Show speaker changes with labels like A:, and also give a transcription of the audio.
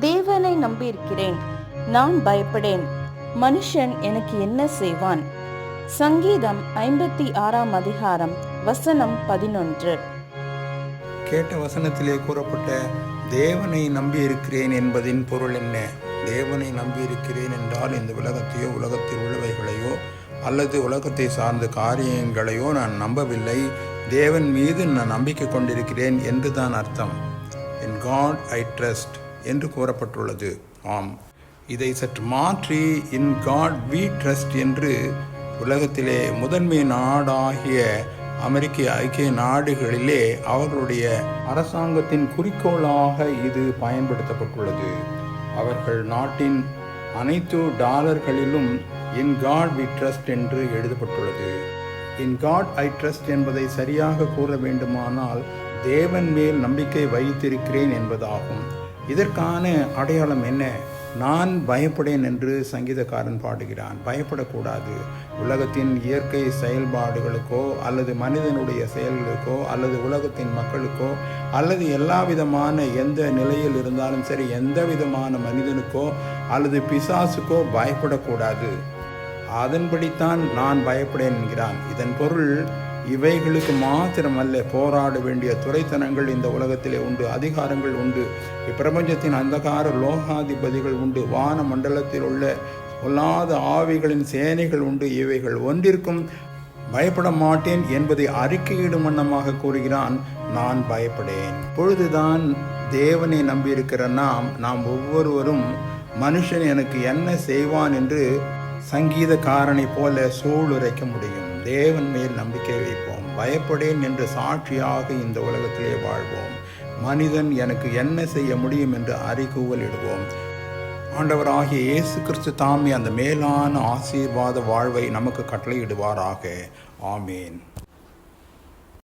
A: தேவனை நம்பியிருக்கிறேன் நான் பயப்படேன். மனுஷன் எனக்கு என்ன செய்வான்? சங்கீதம் ஐம்பத்தி ஆறாம் அதிகாரம் வசனம் பதினொன்று.
B: கேட்ட வசனத்திலே கூறப்பட்ட தேவனை நம்பி இருக்கிறேன் என்பதின் பொருள் என்ன? தேவனை நம்பி இருக்கிறேன் என்றால் இந்த உலகத்தையோ உலகத்தில் உள்ளவைகளையோ அல்லது உலகத்தை சார்ந்த காரியங்களையோ நான் நம்பவில்லை. தேவன் மீது நான் நம்பிக்கை கொண்டிருக்கிறேன் என்று தான் அர்த்தம். இன் காட் ஐ ட்ரஸ்ட் என்று கூறப்பட்டுள்ளது. ஆம். இதை சற்று மாற்றி இன் காட் வி ட்ரஸ்ட் என்று உலகத்திலே முதன்மை நாடாகிய அமெரிக்க ஐக்கிய நாடுகளிலே அவர்களுடைய அரசாங்கத்தின் குறிக்கோளாக இது பயன்படுத்தப்பட்டுள்ளது. அவர்கள் நாட்டின் அனைத்து டாலர்களிலும் இன் காட் வி ட்ரஸ்ட் என்று எழுதப்பட்டுள்ளது. இன் காட் ஐ ட்ரஸ்ட் என்பதை சரியாக கூற வேண்டுமானால் தேவன் மேல் நம்பிக்கை வைத்திருக்கிறேன் என்பதாகும். இதற்கான அடையாளம் என்ன? நான் பயப்படேன் என்று சங்கீதக்காரன் பாடுகிறான். பயப்படக்கூடாது. உலகத்தின் இயற்கை செயல்பாடுகளுக்கோ அல்லது மனிதனுடைய செயல்களுக்கோ அல்லது உலகத்தின் மக்களுக்கோ அல்லது எல்லா விதமான எந்த நிலையில் இருந்தாலும் சரி எந்த விதமான மனிதனுக்கோ அல்லது பிசாசுக்கோ பயப்படக்கூடாது. அதன்படித்தான் நான் பயப்படேன் என்கிறான். இதன் பொருள் இவைகளுக்கு மாத்திரமல்ல போராட வேண்டிய துறைத்தனங்கள் இந்த உலகத்திலே உண்டு அதிகாரங்கள் உண்டு. இப்பிரபஞ்சத்தின் அந்தகார லோகாதிபதிகள் உண்டு வான மண்டலத்தில் உள்ள பொல்லாத ஆவிகளின் சேனைகள் உண்டு. இவைகள் ஒன்றிற்கும் பயப்பட மாட்டேன் என்பதை அறிக்கையிடும் வண்ணமாக கூறுகிறான். நான் பயப்படேன். பொழுதுதான் தேவனை நம்பியிருக்கிற நாம் நாம் ஒவ்வொருவரும் மனுஷன் எனக்கு என்ன செய்வான் என்று சங்கீதக்காரனை போல சூளுரைக்க முடியும். தேவன் மேல் நம்பிக்கை வைப்போம். பயப்படேன் என்று சாட்சியாக இந்த உலகத்திலே வாழ்வோம். மனிதன் எனக்கு என்ன செய்ய முடியும் என்று அறிகூவல் இடுவோம். ஆண்டவராகிய இயேசு கிறிஸ்து தாமே அந்த மேலான ஆசீர்வாத வாழ்வை நமக்கு கட்டளையிடுவாராக. ஆமேன்.